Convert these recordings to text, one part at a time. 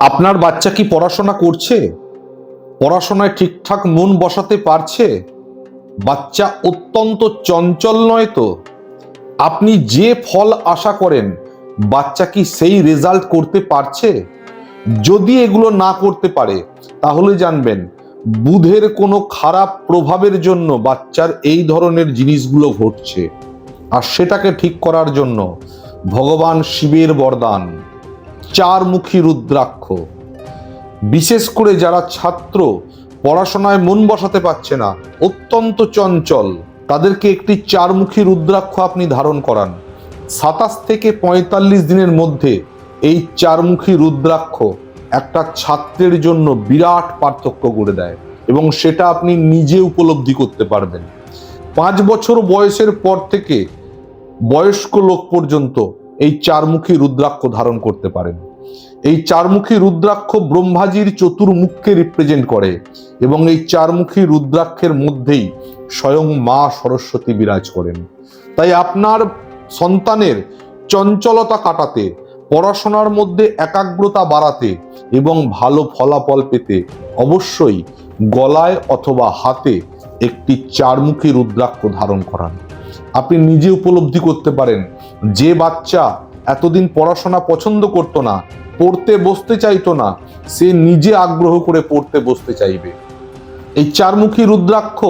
আপনার বাচ্চা কি পড়াশোনা করছে? পড়াশোনায় ঠিকঠাক মন বসাতে পারছে? বাচ্চা অত্যন্ত চঞ্চল নয় তো? আপনি যে ফল আশা করেন, বাচ্চা কি সেই রেজাল্ট করতে পারছে? যদি এগুলো না করতে পারে, তাহলে জানবেন, বুধের কোনো খারাপ প্রভাবের জন্য বাচ্চার এই ধরনের জিনিসগুলো ঘটছে। আর সেটাকে ঠিক করার জন্য ভগবান শিবের বরদান। চারমুখী রুদ্রাক্ষ। বিশেষ করে যারা ছাত্র, পড়াশোনায় মন বসাতে পারছে না, অত্যন্ত চঞ্চল, তাদেরকে একটি চারমুখী রুদ্রাক্ষ আপনি ধারণ করান। সাতাশ থেকে পঁয়তাল্লিশ দিনের মধ্যে এই চারমুখী রুদ্রাক্ষ একটা ছাত্রের জন্য বিরাট পার্থক্য করে দেয় এবং সেটা আপনি নিজে উপলব্ধি করতে পারবেন। পাঁচ বছর বয়সের পর থেকে বয়স্ক লোক পর্যন্ত এই চারমুখী রুদ্রাক্ষ ধারণ করতে পারেন। এই চারমুখী রুদ্রাক্ষ ব্রহ্মাজির চতুর্মুখকে রিপ্রেজেন্ট করে এবং এই চারমুখী রুদ্রাক্ষের মধ্যেই স্বয়ং মা সরস্বতী বিরাজ করেন। তাই আপনার সন্তানের চঞ্চলতা কাটাতে, পড়াশোনার মধ্যে একাগ্রতা বাড়াতে এবং ভালো ফলাফল পেতে অবশ্যই গলায় অথবা হাতে একটি চারমুখী রুদ্রাক্ষ ধারণ করান। আপনি নিজে উপলব্ধি করতে পারেন যে বাচ্চা এতদিন পড়াশোনা পছন্দ করতো না, পড়তে বসতে চাইতো না, সে নিজে আগ্রহ করে পড়তে বসতে চাইবে। এই চারমুখী রুদ্রাক্ষ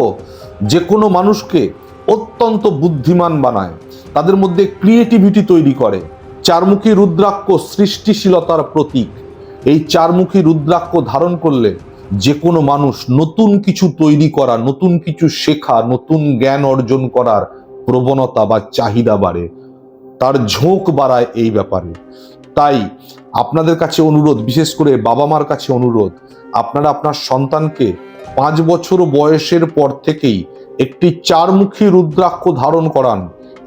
যে কোনো মানুষকে অত্যন্ত বুদ্ধিমান বানায়, তাদের মধ্যে ক্রিয়েটিভিটি তৈরি করে। চারমুখী রুদ্রাক্ষ সৃষ্টিশীলতার প্রতীক। এই চারমুখী রুদ্রাক্ষ ধারণ করলে যে কোনো মানুষ নতুন কিছু তৈরি করা, নতুন কিছু শেখা, নতুন জ্ঞান অর্জন করার প্রবণতা বা চাহিদা বাড়ে। তার ঝোঁক বাড়ায় এই ব্যাপারে। তাই আপনাদের কাছে অনুরোধ, বিশেষ করে বাবা মার কাছে অনুরোধ, আপনারা আপনার সন্তানকে পাঁচ বছর বয়সের পর থেকেই একটি চারমুখী রুদ্রাক্ষ ধারণ করান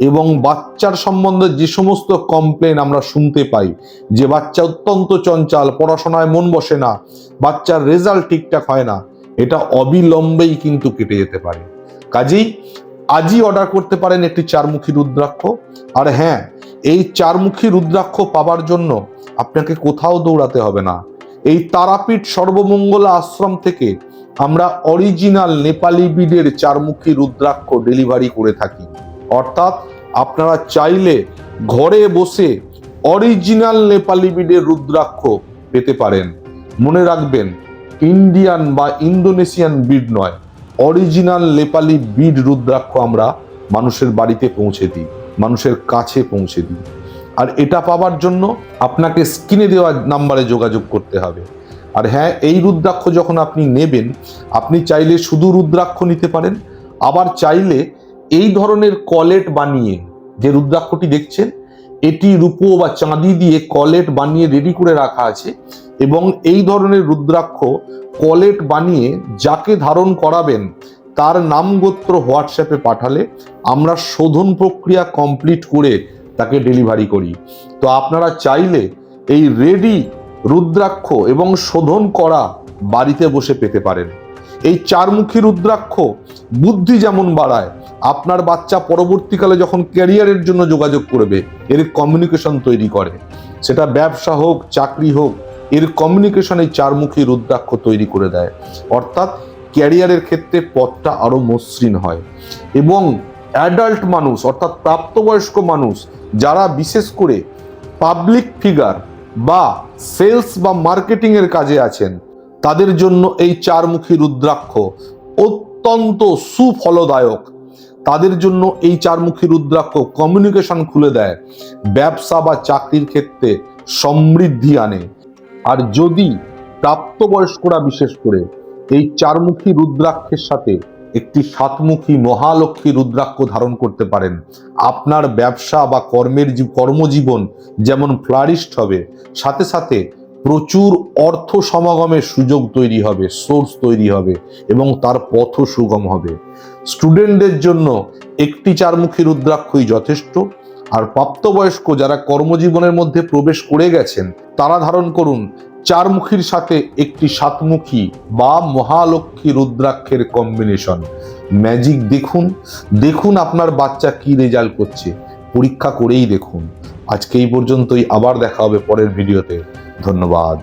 এবং বাচ্চার সম্বন্ধে যে সমস্ত কমপ্লেন আমরা শুনতে পাই, যে বাচ্চা অত্যন্ত চঞ্চল, পড়াশোনায় মন বসে না, বাচ্চার রেজাল্ট ঠিকঠাক হয় না, এটা অবিলম্বেই কিন্তু কেটে যেতে পারে। কাজেই আজই অর্ডার করতে পারেন একটি চারমুখী রুদ্রাক্ষ। আর হ্যাঁ এই চারমুখী রুদ্রাক্ষ পাবার জন্য আপনাকে কোথাও দৌড়াতে হবে না। এই তারাপীঠ সর্বমঙ্গলা আশ্রম থেকে আমরা অরিজিনাল নেপালি বিডের চারমুখী রুদ্রাক্ষ ডেলিভারি করে থাকি। অর্থাৎ আপনারা চাইলে ঘরে বসে অরিজিনাল নেপালি বিডের রুদ্রাক্ষ পেতে পারেন। মনে রাখবেন ইন্ডিয়ান বা ইন্দোনেশিয়ান বিড নয়। অরিজিনাল নেপালি বিড রুদ্রাক্ষ আমরা মানুষের বাড়িতে পৌঁছে দিই, মানুষের কাছে পৌঁছে দিই। আর এটা পাওয়ার জন্য আপনাকে স্ক্রিনে দেওয়া নাম্বারে যোগাযোগ করতে হবে। আর হ্যাঁ এই রুদ্রাক্ষ যখন আপনি নেবেন, আপনি চাইলে শুধু রুদ্রাক্ষ নিতে পারেন, আবার চাইলে এই ধরনের কলেট বানিয়ে যে রুদ্রাক্ষটি দেখছেন এটি রূপো বা চাঁদি দিয়ে কলেট বানিয়ে রেডি করে রাখা আছে এবং এই ধরনের রুদ্রাক্ষ কলেট বানিয়ে যাকে ধারণ করাবেন, তার নাম গোত্র হোয়াটসঅ্যাপে পাঠালে আমরা শোধন প্রক্রিয়া কমপ্লিট করে তাকে ডেলিভারি করি। তো আপনারা চাইলে এই রেডি রুদ্রাক্ষ এবং শোধন করা বাড়িতে বসে পেতে পারেন। এই চারমুখী রুদ্রাক্ষ বুদ্ধি যেমন বাড়ায়, আপনার বাচ্চা পরবর্তীকালে যখন ক্যারিয়ারের জন্য যোগাযোগ করবে, এর কমিউনিকেশন তৈরি করে। সেটা ব্যবসা হোক, চাকরি হোক, এর কমিউনিকেশন এই চারমুখী রুদ্রাক্ষ তৈরি করে দেয়। অর্থাৎ ক্যারিয়ারের ক্ষেত্রে পথটা আরও মসৃণ হয়। এবং অ্যাডাল্ট মানুষ, অর্থাৎ প্রাপ্তবয়স্ক মানুষ, যারা বিশেষ করে পাবলিক ফিগার বা সেলস বা মার্কেটিংয়ের কাজে আছেন তাদের জন্য এই চারমুখী রুদ্রাক্ষ অত্যন্ত সুফলদায়ক। তাদের জন্য এই চারমুখী রুদ্রাক্ষ কমিউনিকেশন খুলে দেয়, ব্যবসা বা চাকরির ক্ষেত্রে সমৃদ্ধি আনে। আর যদি প্রাপ্তবয়স্করা বিশেষ করে এই চারমুখী রুদ্রাক্ষের সাথে একটি সাতমুখী মহালক্ষ্মী রুদ্রাক্ষ ধারণ করতে পারেন, আপনার ব্যবসা বা কর্মের কর্মজীবন যেমন ফ্লারিস্ট হবে, সাথে সাথে প্রচুর অর্থ সমাগমের সুযোগ তৈরি হবে সোর্স তৈরি হবে এবং তার পথও সুগম হবে। স্টুডেন্টদের জন্য একটি চারমুখী রুদ্রাক্ষই যথেষ্ট। আর প্রাপ্তবয়স্ক যারা কর্মজীবনের মধ্যে প্রবেশ করে গেছেন, তারা ধারণ করুন চারমুখীর সাথে একটি সাতমুখী বা মহালক্ষ্মী রুদ্রাক্ষের কম্বিনেশন ম্যাজিক দেখুন দেখুন আপনার বাচ্চা কি রেজাল্ট করছে। পরীক্ষা করেই দেখুন। আজকে এই পর্যন্তই, আবার দেখা হবে পরের ভিডিওতে ধন্যবাদ।